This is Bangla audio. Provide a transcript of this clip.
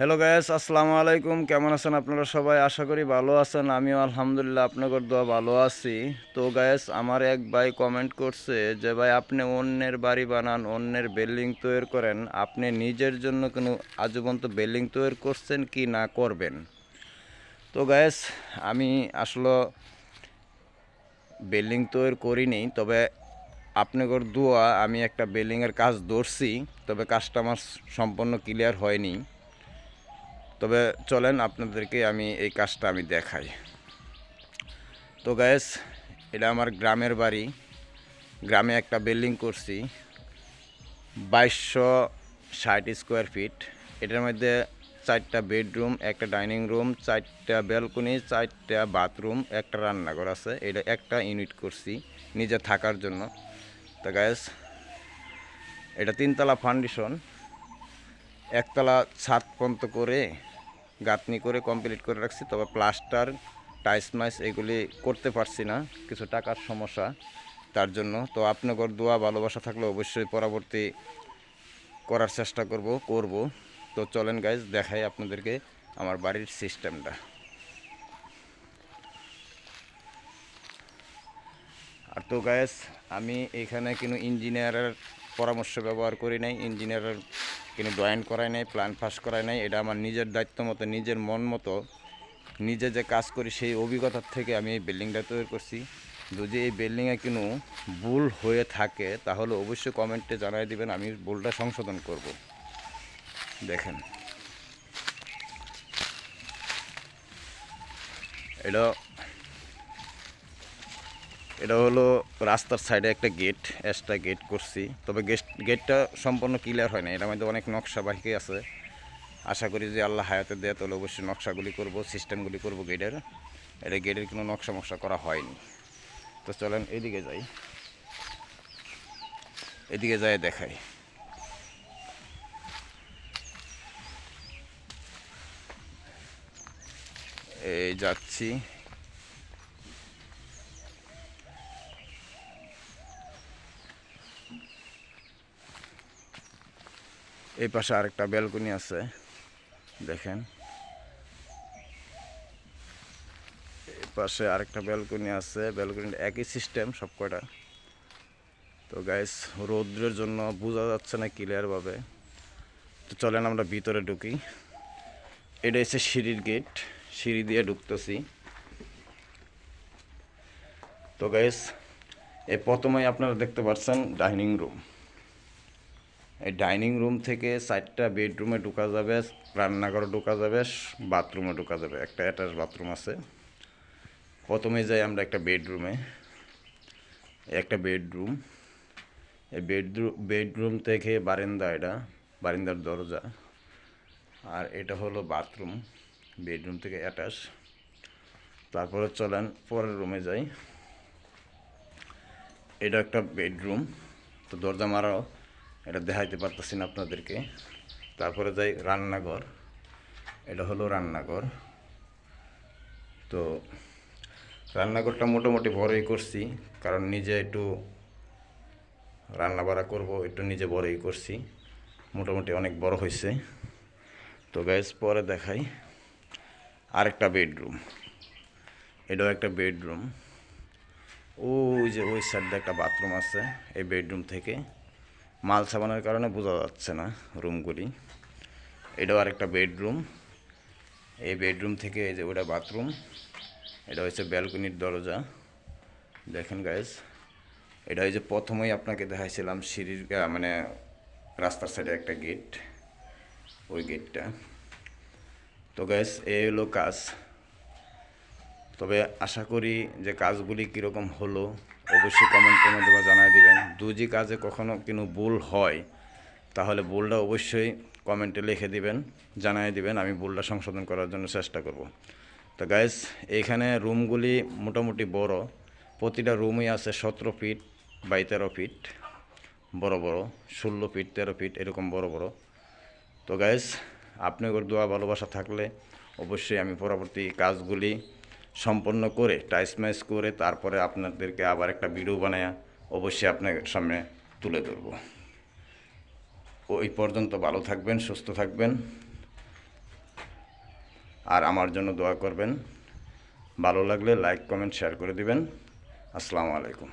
হ্যালো গ্যাস আসসালামু আলাইকুম। কেমন আছেন আপনারা সবাই? আশা করি ভালো আছেন। আমিও আলহামদুলিল্লাহ আপনাদের দোয়া ভালো আছি। তো গ্যাস আমার এক ভাই কমেন্ট করছে যে, ভাই, আপনি অন্যের বাড়ি বানান, অন্যের বিল্ডিং তৈরি করেন। আপনি নিজের জন্য কোনো আজীবন্ত বিল্ডিং তৈরি করছেন কি না করবেন? তো গ্যাস আমি আসলে বিল্ডিং তৈরি করিনি, তবে আপনাদের দোয়া, আমি একটা বিল্ডিংয়ের কাজ ধরছি, তবে কাজটা আমার সম্পূর্ণ ক্লিয়ার হয়নি। তবে চলেন, আপনাদেরকে আমি এই কাজটা আমি দেখাই। তো গ্যাস এটা আমার গ্রামের বাড়ি। গ্রামে একটা বিল্ডিং করছি, বাইশশো ষাট স্কোয়ার ফিট এটার মধ্যে চারটা বেডরুম একটা ডাইনিং রুম চারটা ব্যালকনি চারটা বাথরুম একটা রান্নাঘর আছে। এটা একটা ইউনিট করছি নিজে থাকার জন্য। তো গ্যাস এটা তিনতলা ফাউন্ডেশন একতলা ছাদ পর্যন্ত করে গাঁথনি করে কমপ্লিট করে রাখছি, তবে প্লাস্টার টাইস মাইস এগুলি করতে পারছি না, কিছু টাকার সমস্যা তার জন্য। তো আপনাদের দোয়া, ভালোবাসা থাকলে অবশ্যই পরবর্তী করার চেষ্টা করব করব। তো চলেন গাইজ দেখাই আপনাদেরকে আমার বাড়ির সিস্টেমটা আর তো গ্যাস আমি এখানে কিন্তু ইঞ্জিনিয়ারের পরামর্শ ব্যবহার করি নাই, ইঞ্জিনিয়ারের কোনো ড্রয়িং করাই নাই প্ল্যান পাস করাই নাই। এটা আমার নিজের দায়িত্ব মতো, নিজের মন মতো, নিজে যে কাজ করি সেই অভিজ্ঞতার থেকে আমি এই বিল্ডিংটা তৈরি করছি। যদি এই বিল্ডিংয়ে কোনো ভুল হয়ে থাকে, তাহলে অবশ্যই কমেন্টে জানাই দিবেন, আমি ভুলটা সংশোধন করব। দেখেন। এটা এটা হলো রাস্তার সাইডে একটা গেট এক্সট্রা গেট করছি। তবে গেট গেটটা সম্পূর্ণ ক্লিয়ার হয় না এটার মধ্যে অনেক নকশা বাকি আছে। আশা করি যে আল্লাহ হায়াতে দেয়, তাহলে অবশ্যই নকশাগুলি করব সিস্টেমগুলি করব গেটের এটা গেটের কোনো নকশা মকশা করা হয়নি। তো চলেন এদিকে যাই। এদিকে যাই দেখাই। এই যাচ্ছি। এই পাশে আরেকটা ব্যালকনি আছে, দেখেন। এই পাশে আরেকটা ব্যালকনি আছে ব্যালকনি একই সিস্টেম সব কয়টা। তো গাইস রৌদ্রের জন্য বোঝা যাচ্ছে না ক্লিয়ারভাবে তো চলেন আমরা ভিতরে ঢুকি। এটা হচ্ছে সিঁড়ির গেট সিঁড়ি দিয়ে ঢুকতেছি। তো গাইস এ প্রথমেই আপনারা দেখতে পাচ্ছেন ডাইনিং রুম এই ডাইনিং রুম থেকে চারটা বেডরুমে ঢোকা যাবে, রান্নাঘরে ঢোকা যাবে, বাথরুমে ঢোকা যাবে। একটা অ্যাটাচ বাথরুম আছে। প্রথমে যাই আমরা একটা বেডরুমে। একটা বেডরুম। এই বেডরুম বেডরুম থেকে বারান্দা এটা, বারান্দার দরজা। আর এটা হলো বাথরুম, বেডরুম থেকে অ্যাটাচ। তারপরে চলেন পরের রুমে যাই। এটা একটা বেডরুম। তো দরজা মারাও। এটা দেখাইতে পারতেছি না আপনাদেরকে। তারপরে যাই রান্নাঘর। এটা হলো রান্নাঘর। তো রান্নাঘরটা মোটামুটি বড়ই করছি, কারণ নিজে একটু রান্না বাড়া করব, একটু নিজে বড়ই করছি। মোটামুটি অনেক বড় হয়েছে তো গ্যাস পরে দেখাই। আরেকটা বেডরুম। এটাও একটা বেডরুম। ওই যে ওই সাইডে একটা বাথরুম আছে, এই বেডরুম থেকে। মাল সাবানের কারণে বোঝা যাচ্ছে না রুমগুলি। এটাও আরেকটা বেডরুম। এই বেডরুম থেকে এই যে ওটা বাথরুম, এটা হচ্ছে ব্যালকনির দরজা। দেখেন গাইজ এটা হচ্ছে প্রথমেই আপনাকে দেখাইছিলাম সিঁড়ির মানে রাস্তার সাইডে একটা গেট ওই গেটটা তো গ্যাস এই হলো কাজ। তবে আশা করি যে কাজগুলি কীরকম হলো, অবশ্যই কমেন্টের মাধ্যমে জানাই দিবেন। দুজি কাজে কখনো কোনো ভুল হয়, তাহলে ভুলটা অবশ্যই কমেন্টে লিখে দিবেন জানাই দিবেন, আমি ভুলটা সংশোধন করার জন্য চেষ্টা করব। তো গাইস এইখানে রুমগুলি মোটামুটি বড়, প্রতিটা রুমই আছে সতেরো ফিট বাই তেরো ফিট বড় বড়, ষোলো ফিট তেরো ফিট এরকম বড় বড়। তো গাইস আপনাদের দোয়া ভালোবাসা থাকলে অবশ্যই আমি পরবর্তী কাজগুলি সম্পন্ন করে, টাইস মাইস করে, তারপরে আপনাদেরকে আবার একটা ভিডিও বানায় অবশ্যই আপনার সামনে তুলে ধরব। ওই পর্যন্ত ভালো থাকবেন, সুস্থ থাকবেন। আর আমার জন্য দোয়া করবেন। ভালো লাগলে লাইক কমেন্ট শেয়ার করে দিবেন। আসসালামু আলাইকুম।